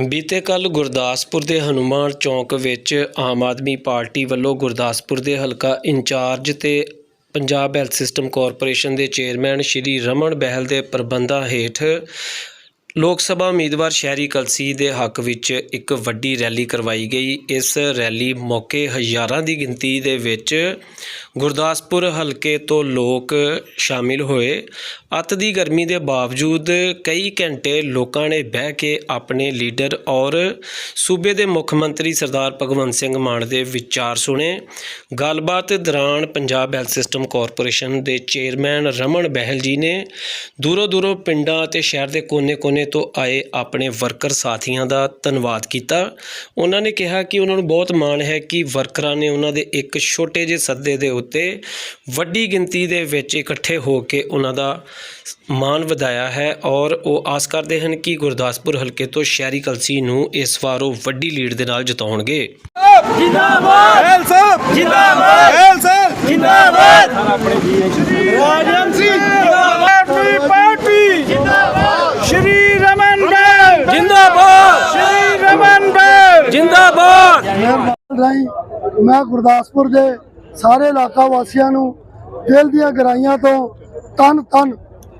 ਬੀਤੇ ਕੱਲ ਗੁਰਦਾਸਪੁਰ ਦੇ ਹਨੂਮਾਨ ਚੌਂਕ ਵਿੱਚ ਆਮ ਆਦਮੀ ਪਾਰਟੀ ਵੱਲੋਂ ਗੁਰਦਾਸਪੁਰ ਦੇ ਹਲਕਾ ਇੰਚਾਰਜ ਤੇ ਪੰਜਾਬ ਹੈਲਥ ਸਿਸਟਮ ਕਾਰਪੋਰੇਸ਼ਨ ਦੇ ਚੇਅਰਮੈਨ ਸ਼੍ਰੀ ਰਮਨ ਬਹਿਲ ਦੇ ਪ੍ਰਬੰਧਾਂ ਹੇਠ ਲੋਕ ਸਭਾ ਉਮੀਦਵਾਰ ਸ਼ਹਿਰੀ ਕਲਸੀ ਦੇ ਹੱਕ ਵਿੱਚ ਇੱਕ ਵੱਡੀ ਰੈਲੀ ਕਰਵਾਈ ਗਈ। ਇਸ ਰੈਲੀ ਮੌਕੇ ਹਜ਼ਾਰਾਂ ਦੀ ਗਿਣਤੀ ਦੇ ਵਿੱਚ ਗੁਰਦਾਸਪੁਰ ਹਲਕੇ ਤੋਂ ਲੋਕ ਸ਼ਾਮਿਲ ਹੋਏ। ਅੱਤ ਦੀ ਗਰਮੀ ਦੇ ਬਾਵਜੂਦ ਕਈ ਘੰਟੇ ਲੋਕਾਂ ਨੇ ਬਹਿ ਕੇ ਆਪਣੇ ਲੀਡਰ ਔਰ ਸੂਬੇ ਦੇ ਮੁੱਖ ਮੰਤਰੀ ਸਰਦਾਰ ਭਗਵੰਤ ਸਿੰਘ ਮਾਨ ਦੇ ਵਿਚਾਰ ਸੁਣੇ। ਗੱਲਬਾਤ ਦੌਰਾਨ ਪੰਜਾਬ ਹੈਲਥ ਸਿਸਟਮ ਕਾਰਪੋਰੇਸ਼ਨ ਦੇ ਚੇਅਰਮੈਨ ਰਮਨ ਬਹਿਲ ਜੀ ਨੇ ਦੂਰੋਂ ਦੂਰੋਂ ਪਿੰਡਾਂ ਅਤੇ ਸ਼ਹਿਰ ਦੇ ਕੋਨੇ-ਕੋਨੇ ਤੋਂ ਆਏ ਆਪਣੇ ਵਰਕਰ ਸਾਥੀਆਂ ਦਾ ਧੰਨਵਾਦ ਕੀਤਾ। ਉਹਨਾਂ ਨੇ ਕਿਹਾ ਕਿ ਉਹਨਾਂ ਨੂੰ ਬਹੁਤ ਮਾਣ ਹੈ ਕਿ ਵਰਕਰਾਂ ਨੇ ਉਹਨਾਂ ਦੇ ਇੱਕ ਛੋਟੇ ਜਿਹੇ ਸੱਦੇ ਦੇ ਉੱਤੇ ਵੱਡੀ ਗਿਣਤੀ ਦੇ ਵਿੱਚ ਇਕੱਠੇ ਹੋ ਕੇ ਉਹਨਾਂ ਦਾ ਮਾਣ ਵਧਾਇਆ ਹੈ ਔਰ ਉਹ ਆਸ ਕਰਦੇ ਹਨ ਕਿ ਗੁਰਦਾਸਪੁਰ ਹਲਕੇ ਤੋਂ ਸ਼ਹਿਰੀ ਕਲਸੀ ਨੂੰ ਇਸ ਵਾਰ ਉਹ ਵੱਡੀ ਲੀਡ ਦੇ ਨਾਲ ਜਿਤਾਉਣਗੇ। ਜਿੰਦਾਬਾਦ! ਐਲ ਸਾਹਿਬ! ਜਿੰਦਾਬਾਦ! ਐਲ ਸਾਹਿਬ! ਜਿੰਦਾਬਾਦ! ਰਾਜਨ ਸਿੰਘ ਜਿੰਦਾਬਾਦ! Party party! ਜਿੰਦਾਬਾਦ! ਸ਼੍ਰੀ ਰਮਨ ਬੈਲ! ਜਿੰਦਾਬਾਦ! ਸ਼੍ਰੀ ਰਮਨ ਬੈਲ! ਜਿੰਦਾਬਾਦ! ਰਾਹੀਂ ਮੈਂ ਗੁਰਦਾਸਪੁਰ ਦੇ ਸਾਰੇ ਇਲਾਕਾ ਵਾਸੀਆਂ ਨੂੰ ਦਿਲ ਦੀਆਂ ਗਹਿਰਾਈਆਂ ਤੋਂ ਤਨ ਤਨ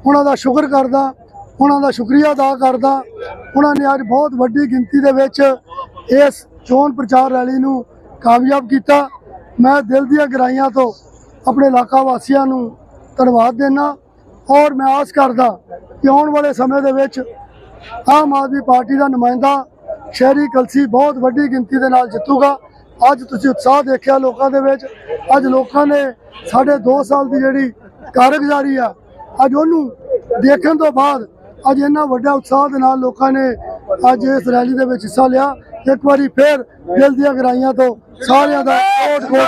ਉਹਨਾਂ ਦਾ ਸ਼ੁਕਰ ਕਰਦਾ, ਉਹਨਾਂ ਦਾ ਸ਼ੁਕਰੀਆ ਅਦਾ ਕਰਦਾ। ਉਹਨਾਂ ਨੇ ਅੱਜ ਬਹੁਤ ਵੱਡੀ ਗਿਣਤੀ ਦੇ ਵਿੱਚ ਇਸ ਚੋਣ ਪ੍ਰਚਾਰ ਰੈਲੀ ਨੂੰ ਕਾਮਯਾਬ ਕੀਤਾ। ਮੈਂ ਦਿਲ ਦੀਆਂ ਗਹਿਰਾਈਆਂ ਤੋਂ ਆਪਣੇ ਇਲਾਕਾ ਵਾਸੀਆਂ ਨੂੰ ਧੰਨਵਾਦ ਦੇਣਾ ਔਰ ਮੈਂ ਆਸ ਕਰਦਾ ਕਿ ਆਉਣ ਵਾਲੇ ਸਮੇਂ ਦੇ ਵਿੱਚ ਆਮ ਆਦਮੀ ਪਾਰਟੀ ਦਾ ਨੁਮਾਇੰਦਾ ਸ਼ਹਿਰੀ ਕਲਸੀ ਬਹੁਤ ਵੱਡੀ ਗਿਣਤੀ ਦੇ ਨਾਲ ਜਿੱਤੂਗਾ। ਅੱਜ ਤੁਸੀਂ ਉਤਸ਼ਾਹ ਦੇਖਿਆ ਲੋਕਾਂ ਦੇ ਵਿੱਚ। ਅੱਜ ਲੋਕਾਂ ਨੇ ਸਾਡੇ 2 ਸਾਲ ਦੀ ਜਿਹੜੀ ਕਾਰਗੁਜ਼ਾਰੀ ਆ, ਅੱਜ ਉਹਨੂੰ ਦੇਖਣ ਤੋਂ ਬਾਅਦ ਅੱਜ ਇੰਨਾ ਵੱਡਾ ਉਤਸ਼ਾਹ ਦੇ ਨਾਲ ਲੋਕਾਂ ਨੇ ਅੱਜ ਇਸ ਰੈਲੀ ਦੇ ਵਿੱਚ ਹਿੱਸਾ ਲਿਆ। ਇੱਕ ਵਾਰੀ ਫੇਰ ਦਿਲ ਦੀਆਂ ਗਰਾਈਆਂ ਤੋਂ ਸਾਰਿਆਂ ਦਾ ਕੋਟ ਕੋਟ